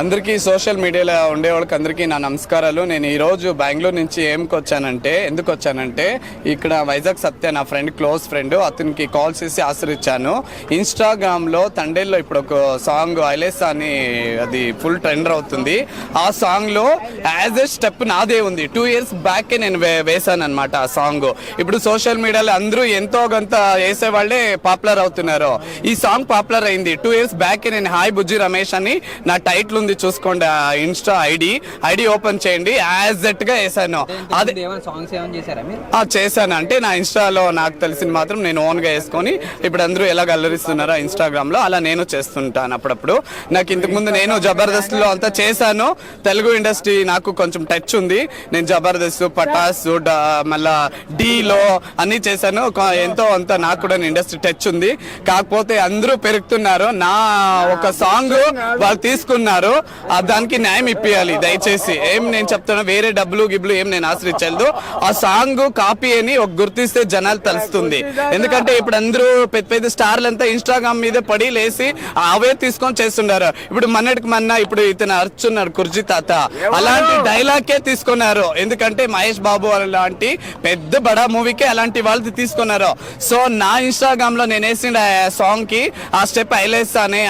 అందరికీ సోషల్ మీడియాలో ఉండే వాళ్ళకి అందరికీ నా నమస్కారాలు. నేను ఈరోజు బెంగళూరు నుంచి ఏంకి వచ్చానంటే ఎందుకు వచ్చానంటే ఇక్కడ వైజాగ్ సత్య నా ఫ్రెండ్ క్లోజ్ ఫ్రెండ్ అతనికి కాల్ చేసి ఆశ్రయించాను ఇన్స్టాగ్రామ్లో తండేల్లో ఇప్పుడు ఒక సాంగ్ ఐలేసా అని అది ఫుల్ ట్రెండర్ అవుతుంది. ఆ సాంగ్లో యాజ్ ఎ స్టెప్ నాదే ఉంది. టూ ఇయర్స్ బ్యాకే నేను వే వేశాను అనమాట ఆ సాంగ్. ఇప్పుడు సోషల్ మీడియాలో అందరూ ఎంతో కొంత వేసే వాళ్ళే పాపులర్ అవుతున్నారు. ఈ సాంగ్ పాపులర్ అయింది. టూ ఇయర్స్ బ్యాకే నేను హాయ్ బుజ్జి రమేష్ అని నా టైటిల్ ఉంది చూసుకోండి ఆ ఇన్స్టా ఐడి ఐడి ఓపెన్ చేయండి. యాజ్ దట్గా వేసాను అదే ఇంతకుముందు ఏమైనా సాంగ్స్ ఏమైనా చేశారా మీరు? ఆ, చేశాను. అంటే నా ఇన్స్టాలో నాకు తెలిసిన మాత్రం నేను ఓన్గా వేసుకొని ఇప్పుడు అందరూ ఎలా అల్లరిస్తున్నారో ఇన్స్టాగ్రామ్లో అలా నేను చేస్తుంటాను అప్పుడప్పుడు. నాకు ఇంతకు ముందు నేను జబర్దస్త్లో అంతా చేశాను. తెలుగు ఇండస్ట్రీ నాకు కొంచెం టచ్ ఉంది. నేను జబర్దస్త్ పటాస్ డ- మళ్ళా డీలో అన్ని చేశాను. ఎంతో అంత నాకు కూడా ఇండస్ట్రీ టచ్ ఉంది. కాకపోతే అందరూ పెరుగుతున్నారు. నా ఒక సాంగ్ వాళ్ళు తీసుకున్నారు. ఆ దానికి న్యాయం ఇప్పియాలి దయచేసి. ఏం నేను చెప్తున్నా వేరే డబ్బులు గిబ్బులు ఏం నేను ఆశ్రయించలేదు. ఆ సాంగ్ కాపీ అని ఒక గుర్తిస్తే జనాలు తెలుస్తుంది. ఎందుకంటే ఇప్పుడు అందరూ పెద్ద పెద్ద స్టార్లు అంతా ఇన్స్టాగ్రామ్ మీద పడి లేసి అవే తీసుకొని చేస్తున్నారు ఇప్పుడు మన్నటికి మొన్న ఇప్పుడు ఇతను అర్చున్నారు కుర్జీ తాత. అలాంటి డైలాగే తీసుకున్నారు. ఎందుకంటే మహేష్ బాబు లాంటి పెద్ద బడా మూవీకే అలాంటి వాళ్ళు తీసుకున్నారు. సో నా ఇన్స్టాగ్రామ్లో నేను వేసిన సాంగ్కి ఆ స్టెప్ ఐలేస్ అనే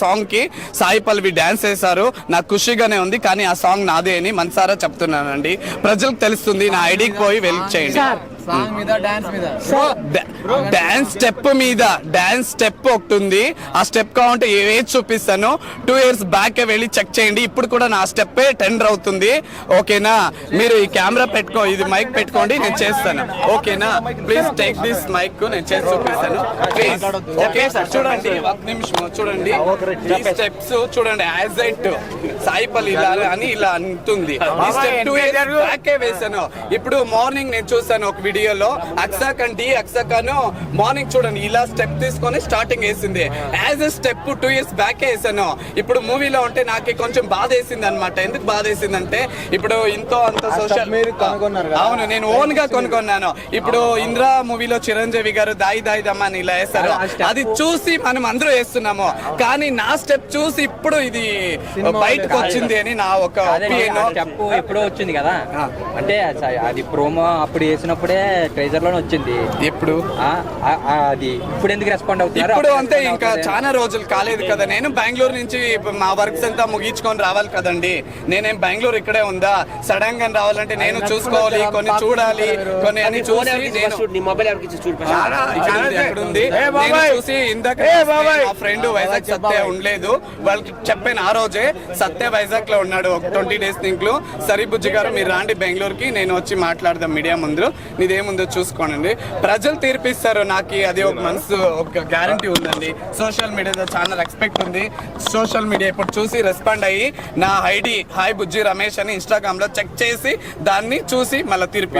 సాంగ్కి సాయి పల్వి డాన్స్ వేశారు నాకు ఖుషిగానే ఉంది కానీ ఆ సాంగ్ నాదే అని మనసారా చెప్తున్నానండి. ప్రజలకు తెలుస్తుంది నా ఐడికి పోయి వెల్క్ చేయండి. సాంగ్ మీద డాన్స్ మీద. డాన్స్ స్టెప్ మీద డాన్స్ స్టెప్ ఒకటి ఉంది ఆ స్టెప్ కావాలంటే ఏది చూపిస్తాను? టూ ఇయర్స్ బ్యాక్ వెళ్ళి చెక్ చేయండి. ఇప్పుడు కూడా నా స్టెప్ టెండర్ అవుతుంది. ఓకేనా? మీరు ఈ కెమెరా పెట్టుకో ఇది మైక్ పెట్టుకోండి నేను చేస్తాను. ఓకేనా? ప్లీజ్ టేక్ దిస్ మైక్ నేను చేసి చూపిస్తాను. ప్లీజ్ ఓకే చూడండి ఒక నిమిషం చూడండి. ఈ స్టెప్స్ చూడండి యాజ్ ఎట్ సాయిపల్లి ఇలా అని ఇలా అంటుంది. ఈ స్టెప్ టూ ఇయర్స్ బ్యాకే వేసాను ఇప్పుడు మార్నింగ్ నేను చూసాను ఒక వీడియోలో అక్సాక్ అండి అక్సాకాను మార్నింగ్ చూడండి ఇలా స్టెప్ తీసుకొని స్టార్టింగ్ వేసింది. As a step two years back వేసాను ఇప్పుడు మూవీలో ఉంటే నాకు కొంచెం బాధ వేసింది అనమాట ఎందుకు బాధ వేసింది అంటే ఇప్పుడు ఇంతో అంత సోషల్? అవును నేను ఓన్గా కొనుక్కున్నాను ఇప్పుడు ఇంద్రా మూవీలో చిరంజీవి గారు దాయి దాయి దమ్మ అని ఇలా వేస్తారు అది చూసి మనం అందరూ వేస్తున్నాము. కానీ నా స్టెప్ చూసి ఇప్పుడు ఇది బయటకు వచ్చింది అని నా ఒక స్టెప్ ఎప్పుడో వచ్చింది కదా. అంటే అది ప్రోమో అప్పుడు వేసినప్పుడే ట్రైజర్లోనే వచ్చింది. ఎప్పుడు? అది ఇప్పుడు ఎందుకు రెస్పాండ్ అవుతున్నారు? ఇప్పుడు అంతే ఇంకా. చాలా రోజులు కాలేదు కదా. నేను బెంగళూరు నుంచి మా వర్క్స్ అంతా ముగించుకొని రావాలి కదండి. నేనేం బెంగళూరు ఇక్కడే ఉందా? సడన్గా రావాలంటే నేను చూసుకోవాలి కొన్ని చూడాలి కొన్ని అన్ని చూసి నేను మొబైల్ నేను బాబాయ్! చూసి ఇందాక! మా ఫ్రెండ్ వైజాగ్ సత్య ఉండలేదు. వాళ్ళకి చెప్పాను ఆ రోజే సత్య వైజాగ్లో ఉన్నాడు ఒక ట్వంటీ డేస్ దీంట్లో సరిబుజ్జి గారు మీరు రాండి బెంగళూరుకి నేను వచ్చి మాట్లాడదాం మీడియా ముందు. నీదేముందో చూసుకోనండి. ప్రజలు తీర్పిస్తారు నాకు అది ఒక మనసు ఒక గ్యారంటీ ఉందండి. సోషల్ మీడియాలో చాలా రెస్పెక్ట్ ఉంది. సోషల్ మీడియా ఇప్పుడు చూసి రెస్పాండ్ అయ్యి నా ఐడి హాయ్ బుజ్జి రమేష్ అని ఇన్స్టాగ్రామ్లో చెక్ చేసి దాన్ని చూసి మళ్ళీ తీర్పి